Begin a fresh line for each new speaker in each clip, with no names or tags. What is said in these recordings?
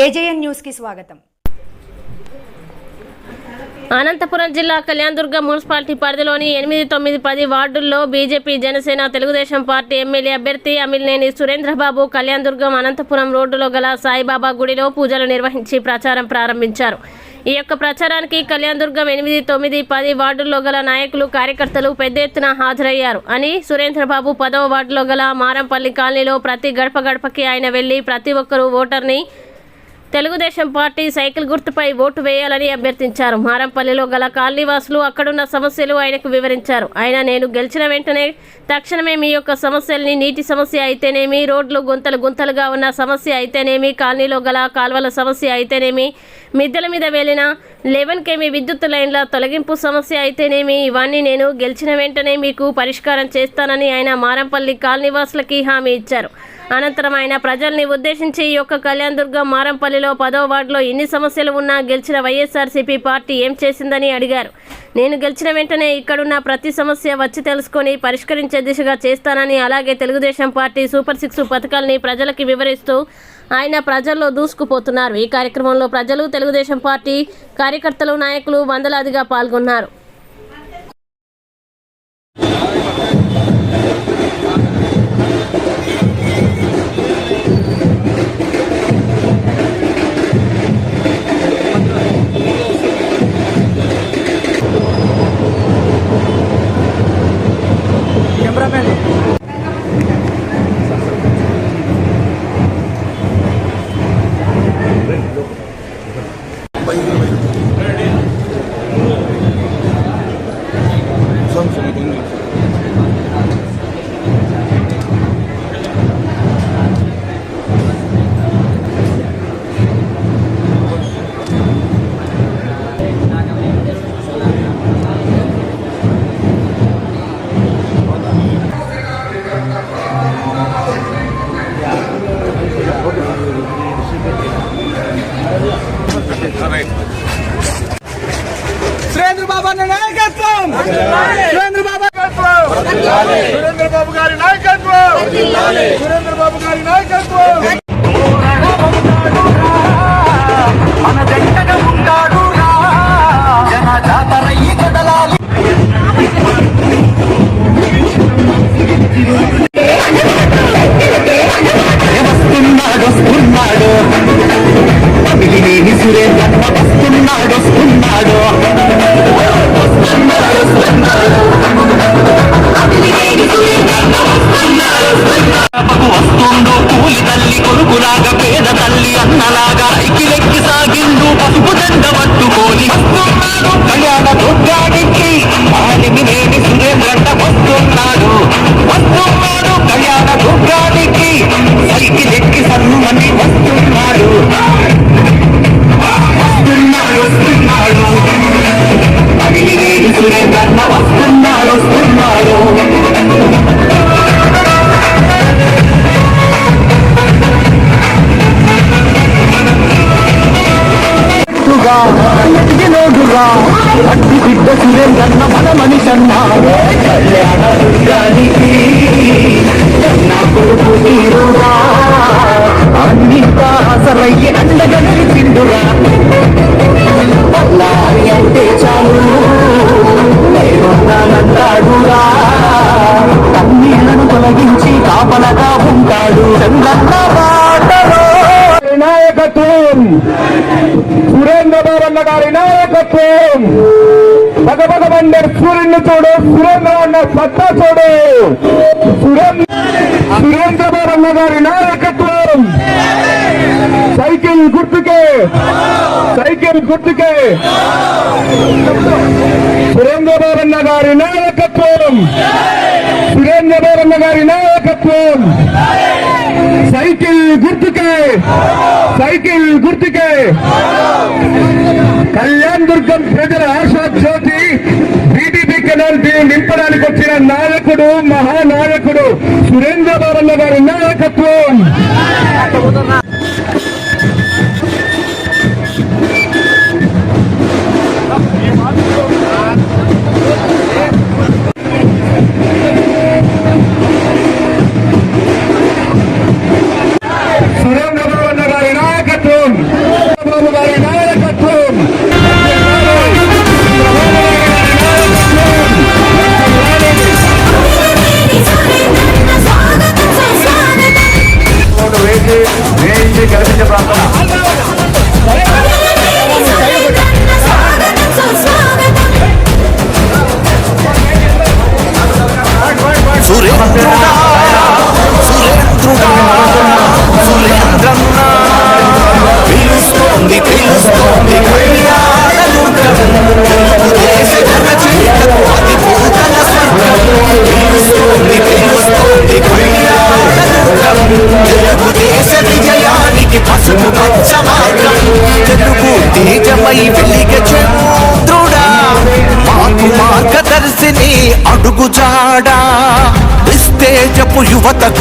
AJN న్యూస్కి స్వాగతం.
అనంతపురం జిల్లా కళ్యాణదుర్గ మున్సిపాలిటీ పరిధిలోని ఎనిమిది తొమ్మిది పది వార్డుల్లో BJP Janasena Telugu Desam party MLA అభ్యర్థి అమిలినేని సురేంద్రబాబు కళ్యాణదుర్గం అనంతపురం రోడ్డులో గల సాయిబాబా గుడిలో పూజలు నిర్వహించి ప్రచారం ప్రారంభించారు. ఈ యొక్క ప్రచారానికి కళ్యాణదుర్గం ఎనిమిది తొమ్మిది పది వార్డుల్లో గల నాయకులు కార్యకర్తలు పెద్ద ఎత్తున హాజరయ్యారు అని సురేంద్రబాబు పదవ వార్డులో గల మారంపల్లి కాలనీలో ప్రతి గడప గడపకి ఆయన వెళ్ళి ప్రతి ఒక్కరూ ఓటర్ని తెలుగుదేశం పార్టీ సైకిల్ గుర్తుపై ఓటు వేయాలని అభ్యర్థించారు. మారంపల్లిలో గల కాలనీవాసులు అక్కడున్న సమస్యలు ఆయనకు వివరించారు. ఆయన నేను గెలిచిన వెంటనే తక్షణమే మీ యొక్క సమస్యల్ని నీటి సమస్య అయితేనేమి రోడ్లు గుంతలు గుంతలుగా ఉన్న సమస్య అయితేనేమి కాలనీలో గల కాల్వల సమస్య అయితేనేమి మిద్దెల మీద వెళ్ళిన లెవెన్ కేమీ విద్యుత్ లైన్ల తొలగింపు సమస్య అయితేనేమి? ఇవన్నీ నేను గెలిచిన వెంటనే మీకు పరిష్కారం చేస్తానని ఆయన మారంపల్లి కాలనీవాసులకి హామీ ఇచ్చారు. అనంతరం ఆయన ప్రజల్ని ఉద్దేశించి ఈ యొక్క కళ్యాణ్ దుర్గం మారంపల్లిలో పదో వార్డులో ఎన్ని సమస్యలు ఉన్నా గెలిచిన వైఎస్ఆర్సీపీ పార్టీ ఏం చేసిందని అడిగారు. నేను గెలిచిన వెంటనే ఇక్కడున్న ప్రతి సమస్య వచ్చి తెలుసుకొని పరిష్కరించే దిశగా చేస్తానని అలాగే తెలుగుదేశం పార్టీ సూపర్ సిక్స్ పథకాల్ని ప్రజలకి వివరిస్తూ ఆయన ప్రజల్లో దూసుకుపోతున్నారు. ఈ కార్యక్రమంలో ప్రజలు తెలుగుదేశం పార్టీ కార్యకర్తలు నాయకులు వందలాదిగా పాల్గొన్నారు.
సురేంద్ర బాబు గారి నాయకత్వం. సురేంద్ర బాబు గారి నాయకత్వం. వస్తున్నాడు వస్తున్నాడు అమిలినేని నాయకత్వం సురేంద్ర బాబన్న గారి నాయకత్వం భగభగ మండే సూర్యుని చూడు సురేంద్ర అన్న సత్తా చూడు సురేంద్ర సురేంద్ర బాబన్న గారి నాయకత్వం సైకిల్ గుర్తుకే సైకిల్ గుర్తుకే సురేంద్ర బాబన్న గారి నాయకత్వం సురేంద్ర బాబన్న గారి నాయకత్వం సైకిల్ గుర్తుకే. సైకిల్ గుర్తుకే. కళ్యాణ్ దుర్గం ప్రజల ఆశా జ్యోతి టీడీపీ కెనాల్ నింపడానికి వచ్చిన నాయకుడు మహానాయకుడు సురేంద్ర సురేంద్ర బాబన్న గారి నాయకత్వం.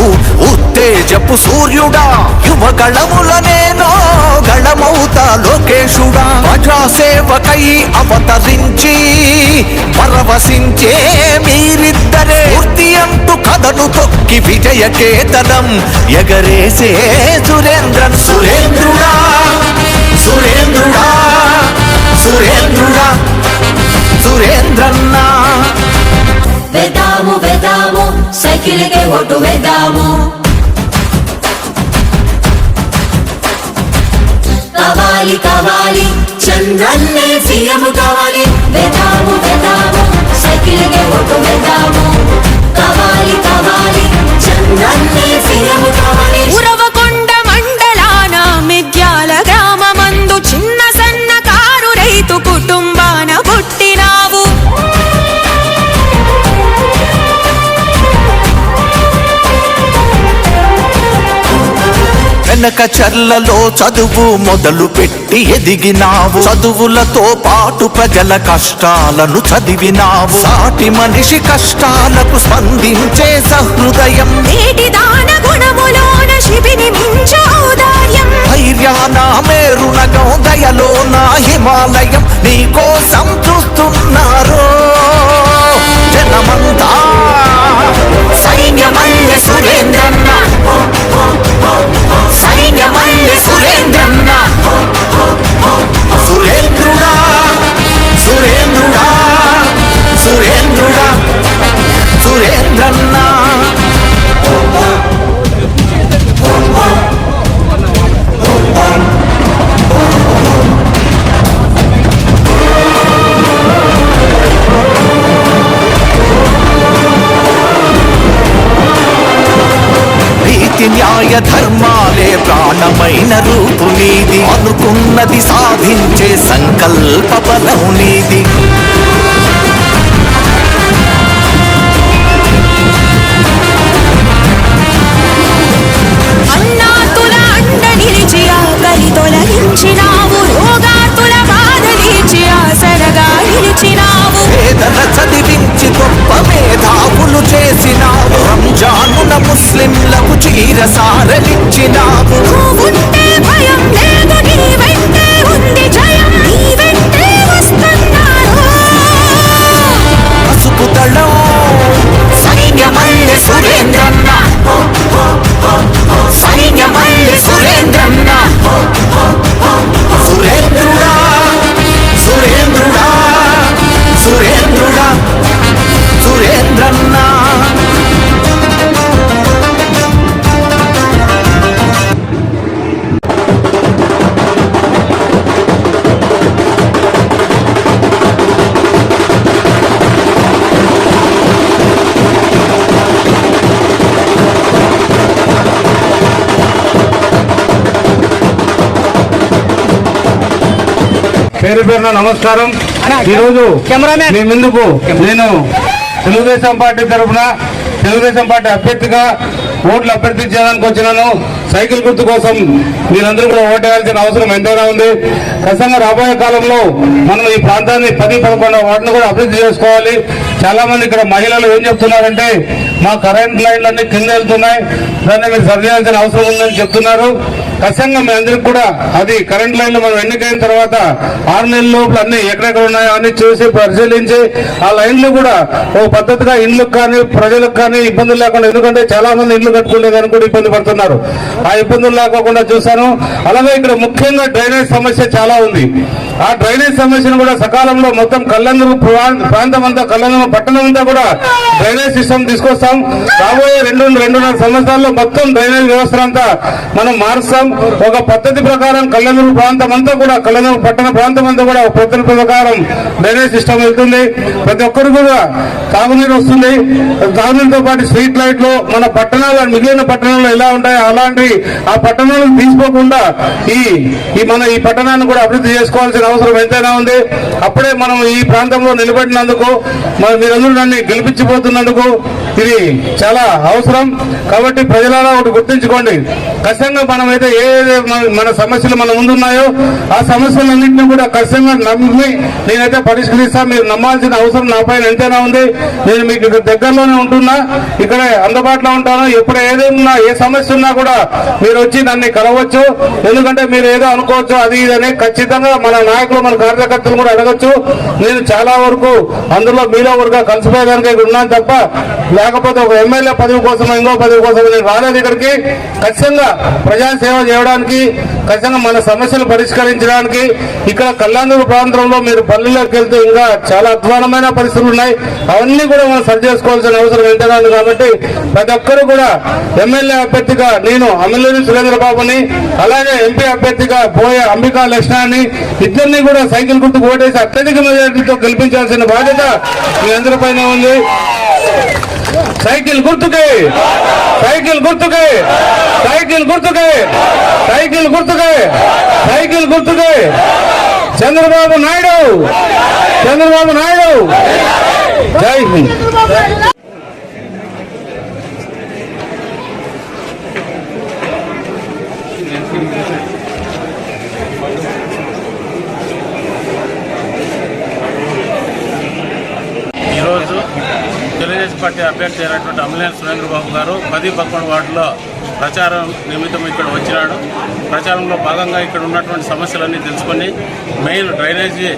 నీవు ఉత్తేజపు సూర్యుడా యువగళముల నేను గళమౌతా లోకేశుడా ప్రజాసేవకై అవతరించి పరవశించే మీరిద్దరే. పూర్తి అంటూ కథను తొక్కి విజయ కేతనం ఎగరేసే సురేంద్రన్. సురేంద్రుడా సురేంద్రుడా సురేంద్రుడా సురేంద్రన్నా.
వేద్దాము వేద్దాము సైకిల్కే ఓటు వేద్దాము. కావాలి కావాలి చంద్రన్నే సీఎం కావాలి. వేద్దాము వేద్దాము సైకిల్కే ఓటు వేద్దాము.
వెనక చర్లలో చదువు మొదలు పెట్టి ఎదిగినావు. చదువులతో పాటు ప్రజల కష్టాలను చదివినావు. సాటి మనిషి కష్టాలకు స్పందించే సహృదయం.
నేటి దాన గుణములోన శిబిని మించ ఔదార్యం.
ధైర్యాన దయలో నా హిమాలయం నీకోసం చూస్తున్నారు జనమంతా సైన్యమల్లె సురేంద్రన్న న్యాయ ధర్మాలే ప్రాణమైన రూపు నీది. అనుకున్నది సాధించే సంకల్ప బలం నీది. చదివించి గొప్ప మేధావులు చేసినావు. రంజానున ముస్లింలకు చీరసారలిచ్చినావు
నువ్వుంటే
పేరు పేరున నమస్కారం. ఈరోజు మీ ముందుకు నేను తెలుగుదేశం పార్టీ తరఫున తెలుగుదేశం పార్టీ అభ్యర్థిగా ఓట్లు అభ్యర్థించడానికి వచ్చినాను. సైకిల్ గుర్తు కోసం మీరందరూ కూడా ఓటేయాల్సిన అవసరం ఎంతైనా ఉంది. ఖచ్చితంగా రాబోయే కాలంలో మనం ఈ ప్రాంతాన్ని పది పదకొండు వాటిని కూడా అభివృద్ధి చేసుకోవాలి. చాలా మంది ఇక్కడ మహిళలు ఏం చెప్తున్నారంటే మా కరెంట్ లైన్లన్నీ కింద వెళ్తున్నాయి. దాన్ని మీరు సరి చేయాల్సిన అవసరం ఉందని చెప్తున్నారు. ఖచ్చితంగా మీ అందరికి కూడా. అది కరెంట్ లైన్లు మనం ఎన్నికైన తర్వాత ఆరు నెలల లోపల అన్ని ఎక్కడెక్కడ ఉన్నాయో అన్ని చూసి పరిశీలించి ఆ లైన్లు కూడా ఓ పద్ధతిగా ఇండ్లకు కానీ ప్రజలకు కానీ ఇబ్బందులు లేకుండా ఎందుకంటే చాలా మంది ఇండ్లు కట్టుకునే కూడా ఇబ్బంది పడుతున్నారు. ఆ ఇబ్బందులు లేకోకుండా చూశాను. అలాగే ఇక్కడ ముఖ్యంగా డ్రైనేజ్ సమస్య చాలా ఉంది. ఆ డ్రైనేజ్ సమస్యను కూడా సకాలంలో మొత్తం కళ్యాణ ప్రాంతం అంతా కళ్యాణ పట్టణం అంతా కూడా డ్రైనేజ్ సిస్టమ్ తీసుకొస్తాం. రాబోయే రెండు రెండున్నర సంవత్సరాల్లో మొత్తం డ్రైనేజ్ వ్యవస్థ అంతా మనం మారుస్తాం. ఒక పద్ధతి ప్రకారం కళ్ళనూరు ప్రాంతం అంతా కూడా కళ్ళనూరు పట్టణ ప్రాంతం అంతా కూడా ఒక పద్ధతి ప్రకారం డ్రైనేజ్ సిస్టమ్ వెళ్తుంది. ప్రతి ఒక్కరు కూడా తాగునీరు వస్తుంది. తాగునీరుతో పాటు స్ట్రీట్ లైట్లు మన పట్టణాలు మిగిలిన పట్టణాలు ఎలా ఉంటాయో అలాంటి ఆ పట్టణాలను తీసుకోకుండా ఈ ఈ మన ఈ పట్టణాన్ని కూడా అభివృద్ధి చేసుకోవాల్సిన అవసరం ఎంతైనా ఉంది. అప్పుడే మనం ఈ ప్రాంతంలో నిలబడినందుకు మీరందరూ నన్ను గెలిపించిపోతున్నందుకు
ఇది చాలా అవసరం కాబట్టి ప్రజలలో ఒకటి గుర్తుంచుకోండి. ఖచ్చితంగా మనమైతే ఏ మన- సమస్యలు మన ముందున్నాయో ఆ సమస్యలన్నింటినీ కూడా ఖచ్చితంగా నమ్మి నేనైతే పరిష్కరిస్తా. మీరు నమ్మాల్సిన అవసరం నా పైన ఎంతైనా ఉంది. నేను మీకు ఇక్కడ దగ్గరలోనే ఉంటున్నా. ఇక్కడ అందుబాటులో ఉంటాను. ఎప్పుడు ఏదైనా ఏ సమస్య ఉన్నా కూడా మీరు వచ్చి నన్ను కలవచ్చు. ఎందుకంటే మీరు ఏదో అనుకోవచ్చు అది ఇది అని ఖచ్చితంగా మన నాయకులు మన కార్యకర్తలు కూడా అడగచ్చు. నేను చాలా వరకు అందులో మీలో వరకు కలిసిపోయేదానికి ఇక్కడ ఉన్నాను తప్ప లేకపోతే ఒక ఎమ్మెల్యే పదవి కోసం ఇంకో పదవి కోసం నేను రాలేదు ఇక్కడికి. ఖచ్చితంగా ప్రజాసేవ చేయడానికి ఖచ్చితంగా మన సమస్యలు పరిష్కరించడానికి ఇక్కడ కళ్యాణూరు ప్రాంతంలో మీరు పల్లెల్లోకి వెళ్తే ఇంకా చాలా అధ్వానమైన పరిస్థితులు ఉన్నాయి. అవన్నీ కూడా మనం సరి చేసుకోవాల్సిన అవసరం ఏంటన్నాను కాబట్టి ప్రతి ఒక్కరు కూడా ఎమ్మెల్యే అభ్యర్థిగా నేను అమలేని సురేంద్ర బాబుని అలాగే ఎంపీ అభ్యర్థిగా పోయే అంబికా లక్ష్మణాన్ని ఇద్దరిని కూడా సైకిల్ గుర్తుకు ఓటేసి అత్యధిక మెజారిటీతో గెలిపించాల్సిన బాధ్యత మీ అందరిపైన ఉంది. సైకిల్ గుర్తుకే. సైకిల్ గుర్తుకే. సైకిల్ గుర్తుకే. సైకిల్ గుర్తుకే. సైకిల్ గుర్తుకే. చంద్రబాబు నాయుడు. చంద్రబాబు నాయుడు. జై హింద్
ఈరోజు తెలుగుదేశం పార్టీ అభ్యర్థి అయినటువంటి అమలేని సురేంద్ర బాబు గారు పది పక్కన వార్డులో ప్రచారం నిమిత్తం ఇక్కడ వచ్చినాడు. ప్రచారంలో భాగంగా ఇక్కడ ఉన్నటువంటి సమస్యలన్నీ తెలుసుకొని మెయిన్ డ్రైనేజీ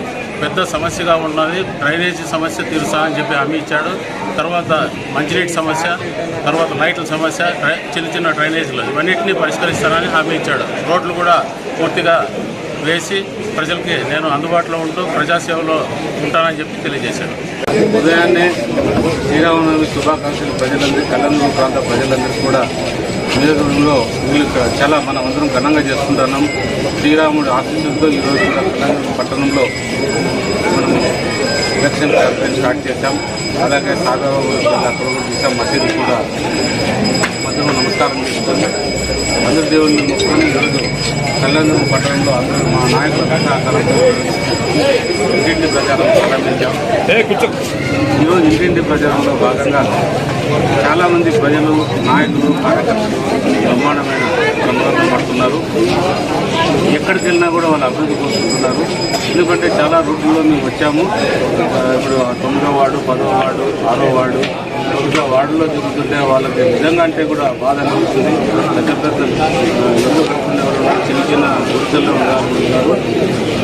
పెద్ద సమస్యగా ఉన్నది. డ్రైనేజీ సమస్య తీరుస్తా అని చెప్పి హామీ ఇచ్చాడు. తర్వాత మంచినీటి సమస్య తర్వాత లైట్ల సమస్య డ్రై- చిన్న చిన్న డ్రైనేజీలు. ఇవన్నింటినీ పరిష్కరిస్తానని హామీ ఇచ్చాడు. రోడ్లు కూడా పూర్తిగా వేసి ప్రజలకి నేను అందుబాటులో ఉంటూ ప్రజాసేవలో ఉంటానని చెప్పి తెలియజేశాడు
ఉదయాన్నే శ్రీరామనవమి శుభాకాంక్షలు ప్రజలందరికీ కళ్యాణ ప్రాంత ప్రజలందరికీ కూడా నియోజకవర్గంలో వీళ్ళు చాలా మనం అందరం ఘనంగా చేసుకుంటున్నాం శ్రీరాముడి ఆశీస్సులతో ఈరోజు కూడా పట్టణంలో మనం ఎలక్షన్ క్యాంపెయిన్ స్టార్ట్ చేశాం. అలాగే సాగర్ అక్కడ కూడా మసీదు కూడా మధ్యలో నమస్కారం చేస్తున్నాం. అందరి దేవుళ్ళని మొక్కుకొని ఈరోజు కళ్యాణ పట్టణంలో అందరూ మా నాయకుల సహకారంతో ఇంటింటి ప్రచారం ప్రారంభించాం. ఈరోజు ఇంటింటి ప్రచారంలో భాగంగా చాలామంది ప్రజలు నాయకులు కార్యకర్తలు బ్రహ్మాండమైన ప్రమాదం పడుతున్నారు. ఎక్కడికి వెళ్ళినా కూడా వాళ్ళు అభివృద్ధి కోరుకుంటున్నారు. ఎందుకంటే చాలా రూట్లలో మేము వచ్చాము. ఇప్పుడు తొమ్మిదో వార్డు పదో వార్డు ఆరో వార్డు ఇంకా వార్డులో తిరుగుతుంటే వాళ్ళకి నిజంగా అంటే కూడా బాధ అనిపిస్తుంది. పెద్ద పెద్ద ఆ, కాకుండా వాళ్ళు ఉన్నారు. చిన్న చిన్న గుడిసెల్లో ఉండాలనుకుంటున్నారు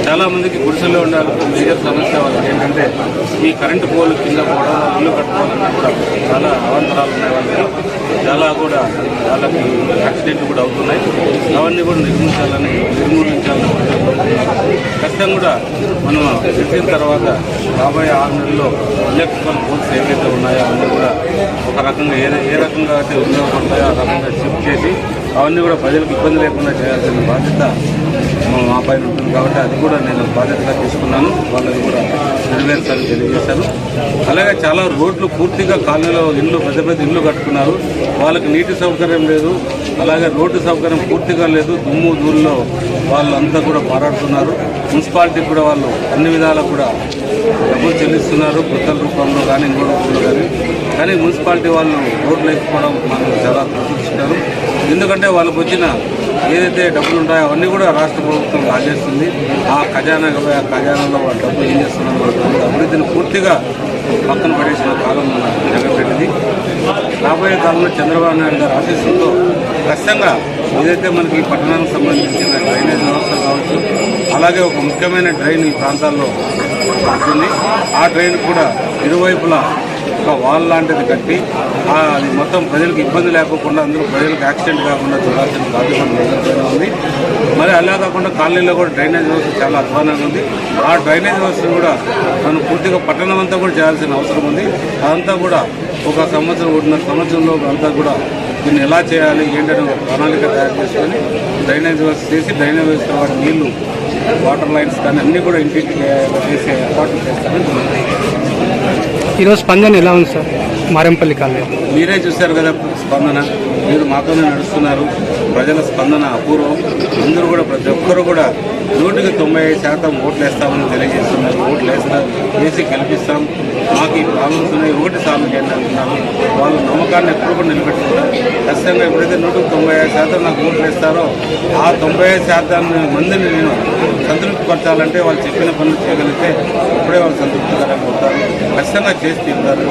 చాలా మందికి గుడిసెల్లో ఉండాలంటే మేజర్ సమస్య వాళ్ళకి ఏంటంటే ఈ కరెంటు పోల్ కింద పోవడం ఇల్లు కట్టుకోవాలన్నా కూడా చాలా అవాంతరాలు ఉన్నాయి వాళ్ళకి. చాలా కూడా వాళ్ళకి యాక్సిడెంట్లు కూడా అవుతున్నాయి. అవన్నీ కూడా నిర్మించాలని నిర్మూలించాలని ఖచ్చితంగా కూడా మనం చెప్పిన తర్వాత రాబోయే ఆరు నెలల్లో ఎలక్ట్రికల్ పోల్స్ ఏవైతే ఉన్నాయో అవన్నీ కూడా ఒక రకంగా ఏ ఏ రకంగా అయితే ఉపయోగపడతాయో ఆ రకంగా షిఫ్ట్ చేసి అవన్నీ కూడా ప్రజలకు ఇబ్బంది లేకుండా చేయాల్సిన బాధ్యత మా పైన ఉంటుంది కాబట్టి అది కూడా నేను బాధ్యతగా తీసుకున్నాను. వాళ్ళకి కూడా నెరవేర్చాలని తెలియజేశాను. అలాగే చాలా రోడ్లు పూర్తిగా కాలనీలో ఇల్లు పెద్ద పెద్ద ఇల్లు కట్టుకున్నారు. వాళ్ళకి నీటి సౌకర్యం లేదు. అలాగే రోడ్డు సౌకర్యం పూర్తిగా లేదు. దుమ్ము దూరులో వాళ్ళంతా కూడా పోరాడుతున్నారు. మున్సిపాలిటీ కూడా వాళ్ళు అన్ని విధాలా కూడా డబ్బులు చెల్లిస్తున్నారు. గుత్తల రూపంలో కానీ ఇంకో రూపంలో కానీ. కానీ మున్సిపాలిటీ వాళ్ళు రోడ్లు వేసుకోవడం మనం చాలా ప్రశంసిస్తారు ఎందుకంటే వాళ్ళకు వచ్చిన ఏదైతే డబ్బులు ఉంటాయో అవన్నీ కూడా రాష్ట్ర ప్రభుత్వం రాజేస్తుంది. ఆ ఖజానా ఆ ఖజానాలో డబ్బులు ఏం చేస్తున్నారు అభివృద్ధిని పూర్తిగా పక్కన పడేసిన కాలం మన జగన్ రెడ్డిది రాబోయే కాలంలో చంద్రబాబు నాయుడు గారు ఆశీస్సులతో ఖచ్చితంగా ఏదైతే మనకి ఈ పట్టణానికి సంబంధించిన డ్రైనేజ్ వ్యవస్థ కావచ్చు అలాగే ఒక ముఖ్యమైన డ్రైన్ ఈ ప్రాంతాల్లో ఉంటుంది. ఆ డ్రైన్ కూడా ఇరువైపులా ఒక వాల్ లాంటిది కట్టి అది మొత్తం ప్రజలకు ఇబ్బంది లేకుండా అందరూ ప్రజలకు యాక్సిడెంట్ కాకుండా చూడాల్సిన బాధ్యత ఉంది. మరి అలా కాకుండా కాలనీలో కూడా డ్రైనేజ్ వ్యవస్థ చాలా అధ్వానంగా ఉంది. ఆ డ్రైనేజ్ వ్యవస్థను కూడా మనం పూర్తిగా పట్టణం అంతా కూడా చేయాల్సిన అవసరం ఉంది. అదంతా కూడా ఒక సంవత్సరం ఉన్న సంవత్సరంలో అంతా కూడా దీన్ని ఎలా చేయాలి ఏంటనే ఒక ప్రణాళిక తయారు చేసుకొని డ్రైనేజ్ వ్యవస్థ చేసి డ్రైనేజ్ వ్యవస్థ వాటి నీళ్ళు వాటర్ లైన్స్ కానీ అన్నీ కూడా ఇంటికి చేసే ఏర్పాట్లు చేస్తామని
ఈరోజు స్పందన ఎలా ఉంది సార్? మారెంపల్లి కాలేజ్
మీరే చూశారు కదా స్పందన. మీరు మాతోనే నడుస్తున్నారు.
ప్రజల స్పందన అపూర్వం. అందరూ కూడా ప్రతి ఒక్కరు కూడా నూటికి తొంభై ఐదు శాతం ఓట్లు వేస్తామని తెలియజేస్తున్నారు ఓట్లు వేస్తారు వేసి గెలిపిస్తాం. మాకు ఈ ప్రాబ్లమ్స్ ఉన్నాయి. ఒకటి సాల్వ్ చేయండి అంటున్నాము వాళ్ళ నమ్మకాన్ని ఎప్పుడు కూడా నిలబెట్టుకుంటారు ఖచ్చితంగా ఎప్పుడైతే నూటికి తొంభై ఐదు శాతం నాకు ఓట్లు వేస్తారో ఆ తొంభై ఐదు శాతాన్ని మందిని నేను సంతృప్తిపరచాలంటే వాళ్ళు చెప్పిన పనులు చేయగలిగితే అప్పుడే వాళ్ళు సంతృప్తికరంగా ఉంటారు. ఖచ్చితంగా చేసి తీరుతారు.